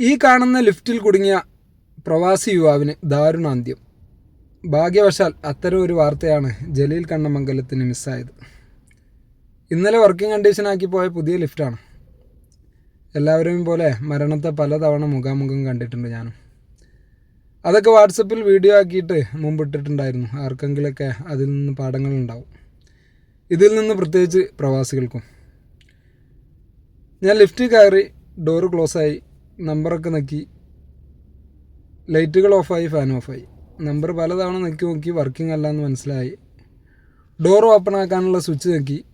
ഈ കാണുന്ന ലിഫ്റ്റിൽ കുടുങ്ങിയ പ്രവാസി യുവാവിന് ദാരുണാന്ത്യം. ഭാഗ്യവശാൽ അത്തരം ഒരു വാർത്തയാണ് ജലീൽ കണ്ണമംഗലത്തിന് മിസ്സായത്. ഇന്നലെ വർക്കിംഗ് കണ്ടീഷനാക്കി പോയ പുതിയ ലിഫ്റ്റാണ്. എല്ലാവരെയും പോലെ മരണത്തെ പലതവണ മുഖാമുഖം കണ്ടിട്ടുണ്ട് ഞാനും. അതൊക്കെ വാട്സപ്പിൽ വീഡിയോ ആക്കിയിട്ട് മുമ്പ് ഇട്ടിട്ടുണ്ടായിരുന്നു ആർക്കെങ്കിലൊക്കെ അതിൽ നിന്ന് പാഠങ്ങളുണ്ടാവും. ഇതിൽ നിന്ന് പ്രത്യേകിച്ച് പ്രവാസികൾക്കും. ഞാൻ ലിഫ്റ്റ് കയറി ഡോറ് ക്ലോസായി നമ്പറൊക്കെ നക്കി. ലൈറ്റുകൾ ഓഫായി ഫാൻ ഓഫായി. നമ്പർ പലതവണ നക്കി നോക്കി വർക്കിംഗ് അല്ല എന്ന് മനസ്സിലായി. ഡോർ ഓപ്പൺ ആക്കാനുള്ള സ്വിച്ച് നക്കി.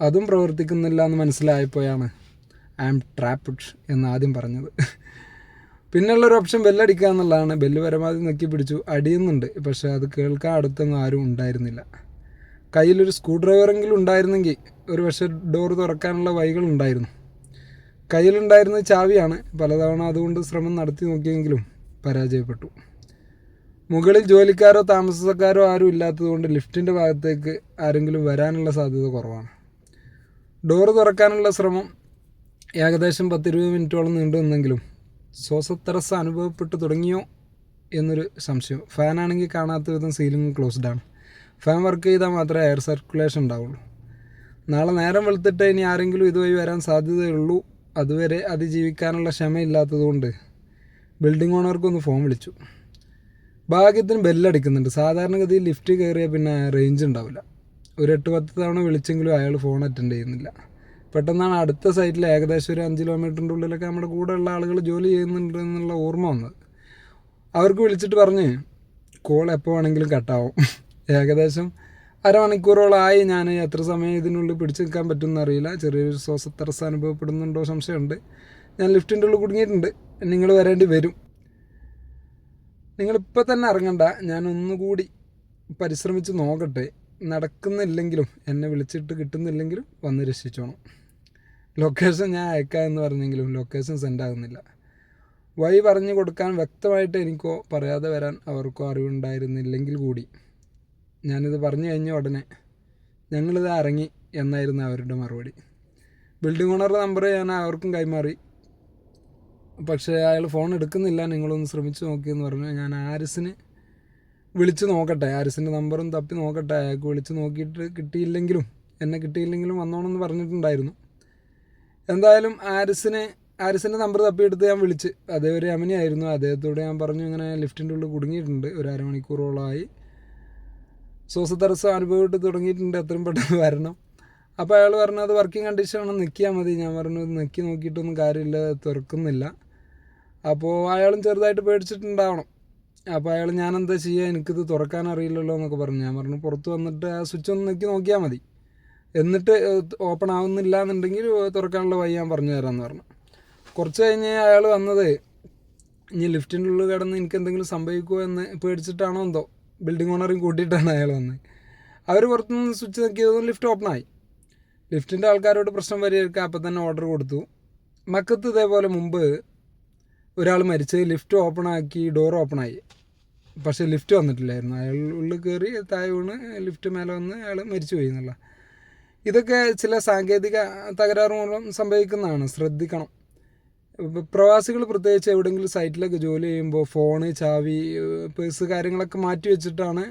അതും പ്രവർത്തിക്കുന്നില്ല എന്ന് മനസ്സിലായപ്പോഴാണ് ഐ ആം ട്രാപ്ഡ് എന്ന് ആദ്യം പറഞ്ഞത്. പിന്നെയുള്ളൊരു ഓപ്ഷൻ ബെല്ലടിക്കുക എന്നുള്ളതാണ്. ബെല്ല് പരമാവധി നക്കി പിടിച്ചു അടിയുന്നുണ്ട്. പക്ഷേ അത് കേൾക്കാൻ അടുത്തൊന്നും ആരും ഉണ്ടായിരുന്നില്ല. കയ്യിലൊരു സ്ക്രൂ ഡ്രൈവറെങ്കിലും ഉണ്ടായിരുന്നെങ്കിൽ ഒരു പക്ഷേ ഡോർ തുറക്കാനുള്ള വഴികളുണ്ടായിരുന്നു കയ്യിലുണ്ടായിരുന്നത് ചാവിയാണ് പലതവണ അതുകൊണ്ട് ശ്രമം നടത്തി നോക്കിയെങ്കിലും പരാജയപ്പെട്ടു. മുകളിൽ ജോലിക്കാരോ താമസക്കാരോ ആരും ഇല്ലാത്തതുകൊണ്ട് ലിഫ്റ്റിന്റെ ഭാഗത്തേക്ക് ആരെങ്കിലും വരാനുള്ള സാധ്യത കുറവാണ്. ഡോറ് തുറക്കാനുള്ള ശ്രമം ഏകദേശം പത്തിരുപത് മിനിറ്റോളം നീണ്ടു നിന്നെങ്കിലും ശ്വാസത്തടസ്സ അനുഭവപ്പെട്ടു തുടങ്ങിയോ എന്നൊരു സംശയം. ഫാനാണെങ്കിൽ കാണാത്ത വിധം സീലിംഗ് ക്ലോസ്ഡ് ആണ്. ഫാൻ വർക്ക് ചെയ്താൽ മാത്രമേ എയർ സർക്കുലേഷൻ ഉണ്ടാവുള്ളൂ. നാളെ നേരം വെളുത്തിട്ട് ഇനി ആരെങ്കിലും ഇതുവഴി വരാൻ സാധ്യതയുള്ളൂ അതുവരെ അതിജീവിക്കാനുള്ള ക്ഷമയില്ലാത്തതുകൊണ്ട് ബിൽഡിംഗ് ഓണർക്കൊന്ന് ഫോൺ വിളിച്ചു. ഭാഗ്യത്തിന് ബെല്ലടിക്കുന്നുണ്ട് സാധാരണഗതിയിൽ ലിഫ്റ്റ് കയറിയാൽ പിന്നെ റേഞ്ച് ഉണ്ടാവില്ല. ഒരു എട്ട് പത്ത് തവണ വിളിച്ചെങ്കിലും അയാൾ ഫോൺ അറ്റൻഡ് ചെയ്യുന്നില്ല. പെട്ടെന്നാണ് അടുത്ത സൈറ്റിൽ ഏകദേശം ഒരു അഞ്ച് കിലോമീറ്ററിന്റെ ഉള്ളിലൊക്കെ നമ്മുടെ കൂടെ ഉള്ള ആളുകൾ ജോലി ചെയ്യുന്നുണ്ട് എന്നുള്ള ഓർമ്മ വന്നത്. അവർക്ക് വിളിച്ചിട്ട് പറഞ്ഞ് കോൾ എപ്പോൾ വേണമെങ്കിലും കട്ടാവും ഏകദേശം അരമണിക്കൂറോളമായി ഞാൻ എത്ര സമയം ഇതിനുള്ളിൽ പിടിച്ചു നിൽക്കാൻ പറ്റുമെന്ന് അറിയില്ല. ചെറിയൊരു ശ്വാസത്തടസ്സം അനുഭവപ്പെടുന്നുണ്ടോ സംശയമുണ്ട്. ഞാൻ ലിഫ്റ്റിന്റെ ഉള്ളിൽ കുടുങ്ങിയിട്ടുണ്ട്. നിങ്ങൾ വരേണ്ടി വരും. നിങ്ങളിപ്പോൾ തന്നെ ഇറങ്ങണ്ട. ഞാൻ ഒന്നുകൂടി പരിശ്രമിച്ച് നോക്കട്ടെ. നടക്കുന്നില്ലെങ്കിലും എന്നെ വിളിച്ചിട്ട് കിട്ടുന്നില്ലെങ്കിലും വന്ന് രക്ഷിച്ചോണം. ലൊക്കേഷൻ ഞാൻ അയക്കാം എന്ന് പറഞ്ഞെങ്കിലും ലൊക്കേഷൻ സെൻഡ് ആകുന്നില്ല. വഴി പറഞ്ഞു കൊടുക്കാൻ വ്യക്തമായിട്ട് എനിക്കോ പറയാതെ വരാൻ അവർക്കോ അറിവുണ്ടായിരുന്നില്ലെങ്കിൽ കൂടി. ഞാനിത് പറഞ്ഞു കഴിഞ്ഞ ഉടനെ ഞങ്ങളിത് ഇറങ്ങി എന്നായിരുന്നു അവരുടെ മറുപടി. ബിൽഡിംഗ് ഓണറുടെ നമ്പർ ഞാൻ അവർക്കും കൈമാറി. പക്ഷേ അയാൾ ഫോൺ എടുക്കുന്നില്ല നിങ്ങളൊന്ന് ശ്രമിച്ച് നോക്കിയെന്ന് പറഞ്ഞു. ഞാൻ ആരിസിന് വിളിച്ച് നോക്കട്ടെ. ആരിസിന്റെ നമ്പറും തപ്പി നോക്കട്ടെ. അയാൾക്ക് വിളിച്ച് നോക്കിയിട്ട് കിട്ടിയില്ലെങ്കിലും എന്നെ കിട്ടിയില്ലെങ്കിലും വന്നോണമെന്ന് പറഞ്ഞിട്ടുണ്ടായിരുന്നു. എന്തായാലും ആരിസിന് ആരിസിന്റെ നമ്പർ തപ്പിയെടുത്ത് ഞാൻ വിളിച്ച്. അതേ ഒരു അമനിയായിരുന്നു അദ്ദേഹത്തോട് ഞാൻ പറഞ്ഞു ഇങ്ങനെ ലിഫ്റ്റിന്റെ ഉള്ളിൽ കുടുങ്ങിയിട്ടുണ്ട്. ഒരു അരമണിക്കൂറോളമായി. ശ്വാസതടസ്സം അനുഭവപ്പെട്ട് തുടങ്ങിയിട്ടുണ്ട്. എത്രയും പെട്ടെന്ന് വരണം. അപ്പോൾ അയാൾ പറഞ്ഞു അത് വർക്കിംഗ് കണ്ടീഷനാണ് നിൽക്കിയാൽ മതി. ഞാൻ പറഞ്ഞു നിൽക്കി നോക്കിയിട്ടൊന്നും കാര്യമില്ല തുറക്കുന്നില്ല. അപ്പോൾ അയാളും ചെറുതായിട്ട് പേടിച്ചിട്ടുണ്ടാവണം. അപ്പോൾ അയാൾ ഞാൻ എന്താ ചെയ്യുക എനിക്കിത് തുറക്കാൻ അറിയില്ലല്ലോ എന്നൊക്കെ പറഞ്ഞു. ഞാൻ പറഞ്ഞു പുറത്ത് വന്നിട്ട് ആ സ്വിച്ച് ഒന്ന് നിൽക്കി നോക്കിയാൽ മതി. എന്നിട്ട് ഓപ്പൺ ആവുന്നില്ല എന്നുണ്ടെങ്കിൽ തുറക്കാനുള്ള വഴി ഞാൻ പറഞ്ഞു തരാമെന്ന് പറഞ്ഞു. കുറച്ച് കഴിഞ്ഞ് അയാൾ വന്നത് ഇനി ലിഫ്റ്റിന്റെ ഉള്ളിൽ കിടന്ന് എനിക്ക് എന്തെങ്കിലും സംഭവിക്കുമോ എന്ന് പേടിച്ചിട്ടാണോ എന്തോ. ബിൽഡിംഗ് ഓണറും കൂട്ടിയിട്ടാണ് അയാൾ വന്നത്. അവർ പുറത്തുനിന്ന് സ്വിച്ച് നോക്കിയതൊന്നും ലിഫ്റ്റ് ഓപ്പൺ ആയി. ലിഫ്റ്റിന്റെ ആൾക്കാരോട് പ്രശ്നം വരികയൊക്കെ അപ്പം തന്നെ ഓർഡർ കൊടുത്തു. മക്കത്ത് ഇതേപോലെ മുമ്പ് ഒരാൾ മരിച്ച് ലിഫ്റ്റ് ഓപ്പൺ ആക്കി ഡോർ ഓപ്പൺ ആയി. പക്ഷേ ലിഫ്റ്റ് വന്നിട്ടില്ലായിരുന്നു. അയാൾ ഉള്ളിൽ കയറി താഴെ വീണ് ലിഫ്റ്റ് മേലെ വന്ന് അയാൾ മരിച്ചു പോയി എന്നുള്ള. ഇതൊക്കെ ചില സാങ്കേതിക തകരാറ് മൂലം സംഭവിക്കുന്നതാണ്. ശ്രദ്ധിക്കണം. പ്രവാസികൾ പ്രത്യേകിച്ച് എവിടെയെങ്കിലും സൈറ്റിലൊക്കെ ജോലി ചെയ്യുമ്പോൾ ഫോണ് ചാവി പേഴ്സ് കാര്യങ്ങളൊക്കെ മാറ്റി വെച്ചിട്ടാണ്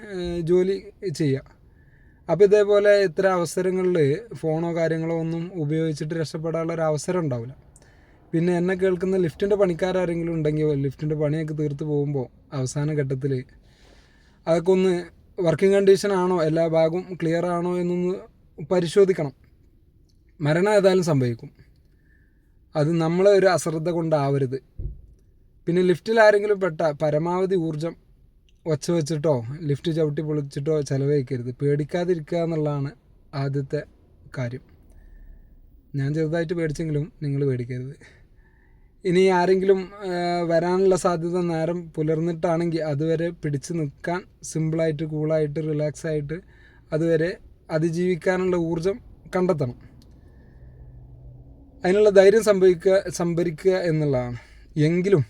ജോലി ചെയ്യുക അപ്പോൾ ഇതേപോലെ ഇത്ര അവസരങ്ങളിൽ ഫോണോ കാര്യങ്ങളോ ഒന്നും ഉപയോഗിച്ചിട്ട് രക്ഷപ്പെടാനുള്ള ഒരു അവസരം ഉണ്ടാവില്ല. പിന്നെ എന്നെ കേൾക്കുന്ന ലിഫ്റ്റിന്റെ പണിക്കാരെങ്കിലും ഉണ്ടെങ്കിൽ ലിഫ്റ്റിന്റെ പണിയൊക്കെ തീർത്ത് പോകുമ്പോൾ അവസാന ഘട്ടത്തിൽ അതൊക്കെ ഒന്ന് വർക്കിംഗ് കണ്ടീഷൻ ആണോ എല്ലാ ഭാഗവും ക്ലിയർ ആണോ എന്നൊന്ന് പരിശോധിക്കണം. മരണം ഏതായാലും സംഭവിക്കും. അത് നമ്മളെ ഒരു അശ്രദ്ധ കൊണ്ടാവരുത്. പിന്നെ ലിഫ്റ്റിൽ ആരെങ്കിലും പെട്ട പരമാവധി ഊർജം ഒച്ച വെച്ചിട്ടോ ലിഫ്റ്റ് ചവിട്ടി പൊളിച്ചിട്ടോ ചിലവഴിക്കരുത്. പേടിക്കാതിരിക്കുക എന്നുള്ളതാണ് ആദ്യത്തെ കാര്യം. ഞാൻ ചെറുതായിട്ട് പേടിച്ചെങ്കിലും നിങ്ങൾ പേടിക്കരുത്. ഇനി ആരെങ്കിലും വരാനുള്ള സാധ്യത നേരം പുലർന്നിട്ടാണെങ്കിൽ അതുവരെ പിടിച്ചു നിൽക്കാൻ സിമ്പിളായിട്ട് കൂളായിട്ട് റിലാക്സായിട്ട് അതുവരെ അതിജീവിക്കാനുള്ള ഊർജം കണ്ടെത്തണം. അതിനുള്ള ധൈര്യം സംഭവിക്കുക സംഭരിക്കുക എന്നുള്ളതാണ്. എങ്കിലും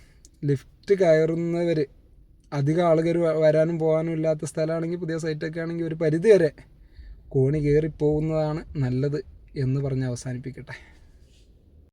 ലിഫ്റ്റ് കയറുന്നവർ അധികം ആളുകൾ വരാനും പോകാനും ഇല്ലാത്ത സ്ഥലമാണെങ്കിൽ പുതിയ സൈറ്റൊക്കെ ആണെങ്കിൽ ഒരു പരിധി വരെ കോണി കയറി പോകുന്നതാണ് നല്ലത് എന്ന് പറഞ്ഞ് അവസാനിപ്പിക്കട്ടെ.